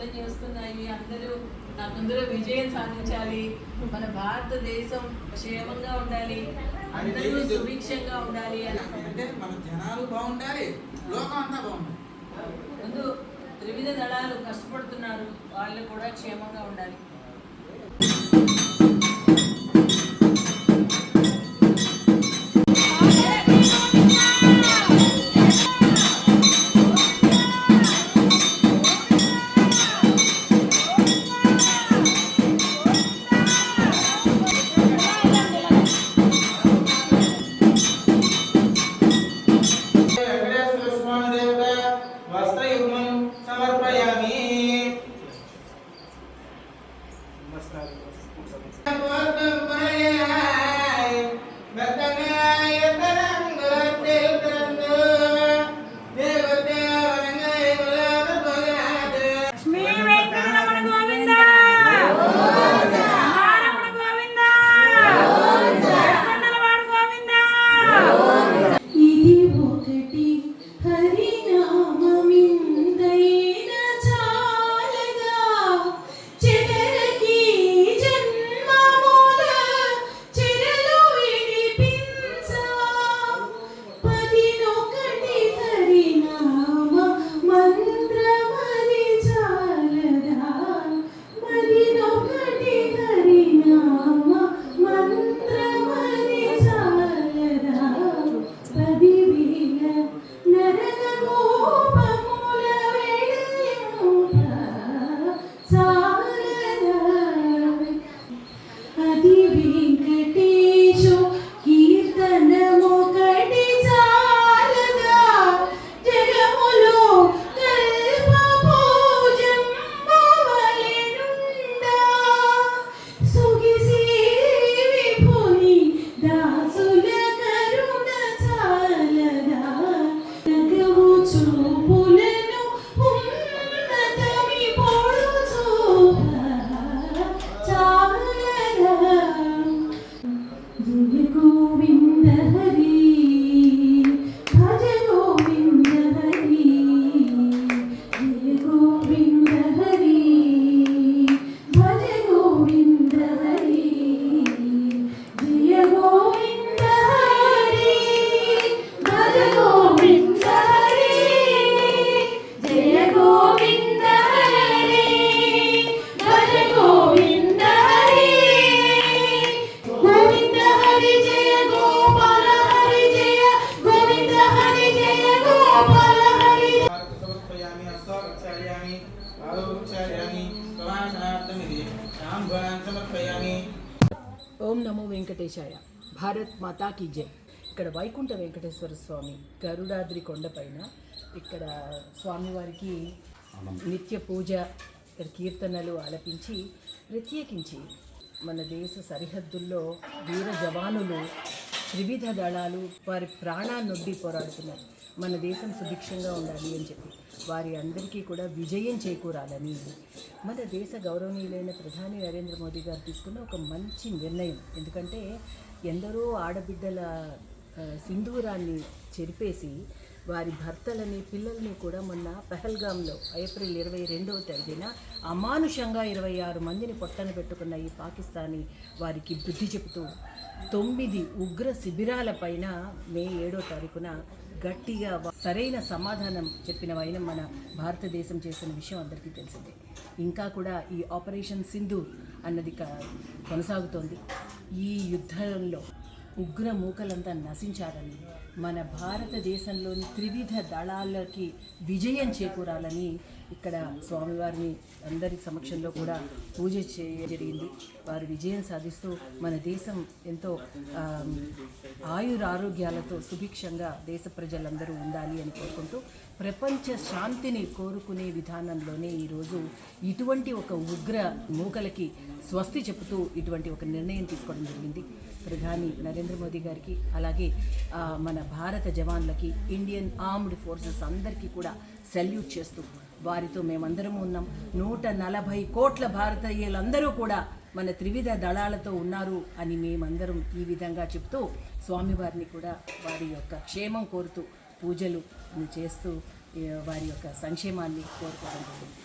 యుద్ధం చేస్తున్నాయి అందరూ నాకందరూ విజయం సాధించాలి. మన భారతదేశం క్షేమంగా ఉండాలి. అందరూ సుభిక్షంగా ఉండాలి అంటే మన జనాలు బాగుండాలి లోకం అంతా బాగుండాలి. ముందు త్రివిధ దళాలు కష్టపడుతున్నారు. వాళ్ళు కూడా క్షేమంగా ఉండాలి. ఓం నమో వెంకటేశాయ. భారత్ మాతా కీ జై. ఇక్కడ వైకుంఠ వెంకటేశ్వర స్వామి గరుడాద్రి కొండపైన ఇక్కడ స్వామివారికి నిత్య పూజ ఇక్కడ కీర్తనలు ఆలపించి ప్రత్యేకించి మన దేశ సరిహద్దుల్లో వీర జవానులు త్రివిధ దళాలు వారి ప్రాణాన్నొడ్డి పోరాడుతున్నారు. మన దేశం సుభిక్షంగా ఉండాలి అని చెప్పి. వారి అందరికీ కూడా విజయం చేకూరాలని. మన దేశ గౌరవనీయులైన ప్రధాని నరేంద్ర మోదీ గారు తీసుకున్న ఒక మంచి నిర్ణయం. ఎందుకంటే ఎందరో ఆడబిడ్డల సింధూరాన్ని చెరిపేసి వారి భర్తలని పిల్లల్ని కూడా మొన్న పెహల్గాంలో ఏప్రిల్ ఇరవై రెండవ తేదీన అమానుషంగా ఇరవై ఆరు మందిని పొట్టన పెట్టుకున్న ఈ పాకిస్తానీ వారికి బుద్ధి చెబుతూ తొమ్మిది ఉగ్ర శిబిరాల పైన మే ఏడో తారీఖున గట్టిగా సరైన సమాధానం చెప్పిన వైన మన భారతదేశం చేసిన విషయం అందరికీ తెలిసిందే. ఇంకా కూడా ఈ ఆపరేషన్ సింధు అన్నది కొనసాగుతోంది. ఈ యుద్ధంలో ఉగ్ర మూకలంతా నశించాలని మన భారతదేశంలోని త్రివిధ దళాలకి విజయం చేకూరాలని ఇక్కడ స్వామివారిని అందరి సమక్షంలో కూడా పూజ చేయ జరిగింది. వారు విజయం సాధిస్తూ మన దేశం ఎంతో ఆయుర ఆయురారోగ్యాలతో సుభిక్షంగా దేశ ప్రజలందరూ ఉండాలి అని కోరుకుంటూ ప్రపంచ శాంతిని కోరుకునే విధానంలోనే ఈరోజు ఇటువంటి ఒక ఉగ్ర మూకలకి స్వస్తి చెబుతూ ఇటువంటి ఒక నిర్ణయం తీసుకోవడం జరిగింది. ప్రధాని నరేంద్ర మోదీ గారికి అలాగే మన భారత జవాన్లకి ఇండియన్ ఆర్మ్డ్ ఫోర్సెస్ అందరికీ కూడా సెల్యూట్ చేస్తూ వారితో మేమందరం ఉన్నాం. నూట నలభై కోట్ల భారతీయులందరూ కూడా మన త్రివిధ దళాలతో ఉన్నారు అని మేమందరం ఈ విధంగా చెప్తూ స్వామివారిని కూడా వారి యొక్క క్షేమం కోరుతూ పూజలు చేస్తూ వారి యొక్క సంక్షేమాన్ని కోరుకోవడం జరిగింది.